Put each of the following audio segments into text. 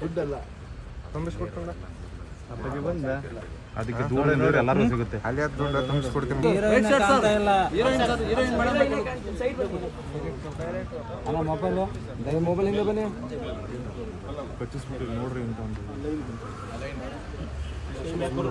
ದುಡ್ಡಲ್ಲ. ಅಪ್ಪಗೆ ಬಂದ. ಅದಕ್ಕೆ ದೂರ ನೋಡಿ ಎಲ್ಲರೂ ಸಿಗುತ್ತೆ. ಅಲ್ಲಿ ತುಂಬಿಸ್ಕೊಡ್ತೀನಿ ಅಣ್ಣ ಮೊಬೈಲು ಮೊಬೈಲಿಂದ ಬನ್ನಿ. ಕಚ್ಚಿಸ್ಬಿಟ್ಟು ನೋಡ್ರಿ ಅಂತ ಒಂದು. ನೋಡಿ.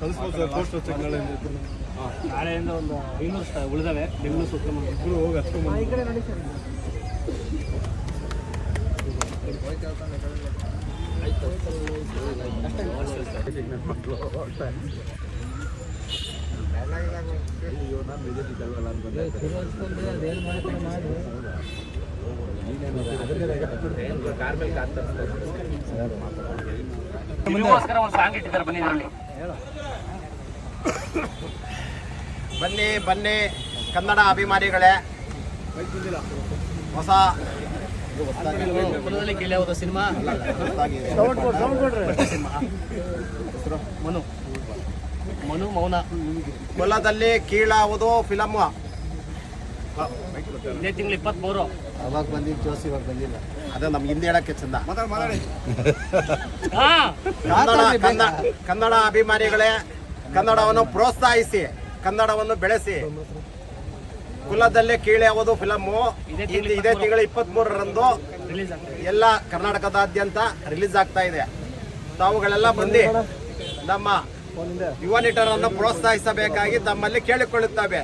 ಕಳಿಸ್ಬೋದು ಸರ್ ಪೋಸ್ಟ್ ಚೆಕ್ ನಾಳೆ ನಾಳೆಯಿಂದ ಒಂದು ಐನೂರು sta- ಉಳಿದಾವೆ. ಬೆಂಗಳೂರು ಸುತ್ತಮುತ್ತ. ಇಬ್ಬರು ಹೋಗಿ ಹಚ್ಕೊಂಬಂದು ನಿಮಗೋಸ್ಕರ ಒಂದು ಸಾಂಗ್ ಇಟ್ಟಿದ್ದಾರೆ ಬನ್ನಿ ಇದರಲ್ಲಿ. ಬನ್ನಿ ಬನ್ನಿ. ಕನ್ನಡ ಅಭಿಮಾನಿಗಳೇ. ಹೊಸ ಕೊಲ್ಲದಲ್ಲಿ ಸಿನಿಮಾ ಮನು ಮನು ಮೌನ ಕುಲದಲ್ಲಿ ಕೀಳಾವುದು ಫಿಲಮ್ ಇದೇ ತಿಂಗಳು ಇಪ್ಪತ್ಮೂರು. ಅವಾಗ ಬಂದಿದ್ದು ಜೋಸ್ ಇವಾಗ ಬಂದಿಲ್ಲ. ಅದೇ ನಮ್ಗೆ ಹಿಂದೆ ಹೇಳಕ್ಕೆ ಚಂದ. ಕನ್ನಡ ಕನ್ನಡ ಅಭಿಮಾನಿಗಳೇ ಕನ್ನಡವನ್ನು ಪ್ರೋತ್ಸಾಹಿಸಿ. ಕನ್ನಡವನ್ನು ಬೆಳೆಸಿ. ಕುಲದಲ್ಲೇ ಕೀಳ್ಯಾವುದು ಫಿಲಮ್ಮು ಇದೇ ಇದು ಇದೇ ತಿಂಗಳ ಇಪ್ಪತ್ತ್ ಮೂರರಂದು ಎಲ್ಲ ಕರ್ನಾಟಕದಾದ್ಯಂತ ರಿಲೀಸ್ ಆಗ್ತಾ ಇದೆ. ತಾವುಗಳೆಲ್ಲ ಬಂದು ನಮ್ಮ ಯುವ ನಿಟರನ್ನು ಪ್ರೋತ್ಸಾಹಿಸಬೇಕಾಗಿ ತಮ್ಮಲ್ಲಿ ಕೇಳಿಕೊಳ್ಳುತ್ತೇವೆ.